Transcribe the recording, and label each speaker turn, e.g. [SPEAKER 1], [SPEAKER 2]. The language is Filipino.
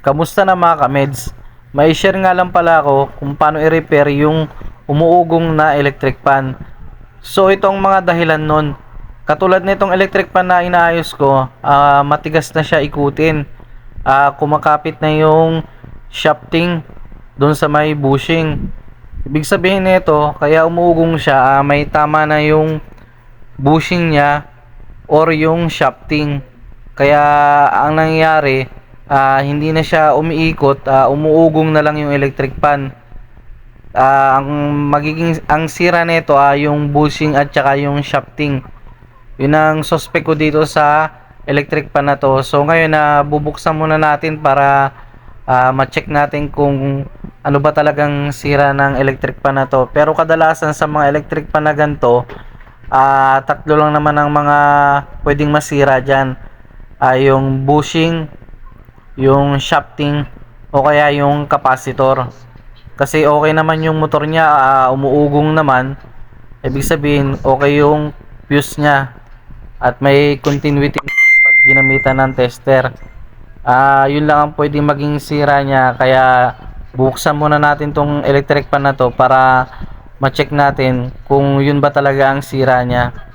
[SPEAKER 1] Kamusta na mga kameds? May share nga lang pala ako kung paano i-repair yung umuugong na electric pan. So itong mga dahilan nun. Katulad nitong electric pan na inaayos ko, ah, matigas na siya ikutin. Ah, kumakapit na yung shafting doon sa may bushing. Ibig sabihin nito, kaya umuugong siya, ah, may tama na yung bushing niya or yung shafting. Kaya ang nangyayari, ah, hindi na siya umiikot, ah, umuugong na lang yung electric pan. Ah, ang magiging ang sira nito ah, yung bushing at saka yung shafting. Yun ang suspect ko dito sa electric pan na to. So ngayon na bubuksan muna natin para ah, ma-check natin kung ano ba talagang sira ng electric pan na to. Pero kadalasan sa mga electric pan na ganito, ah, tatlo lang naman ang mga pwedeng masira diyan. Ah, yung bushing, yung shafting o kaya yung capacitor. Kasi okay naman yung motor niya, ah, umuugong naman. Ibig sabihin, okay yung fuse niya at may continuity pag ginamitan ng tester. Ah, yun lang ang pwedeng maging sira niya kaya buksan muna natin tong electric pan na to para ma-check natin kung yun ba talaga ang sira niya.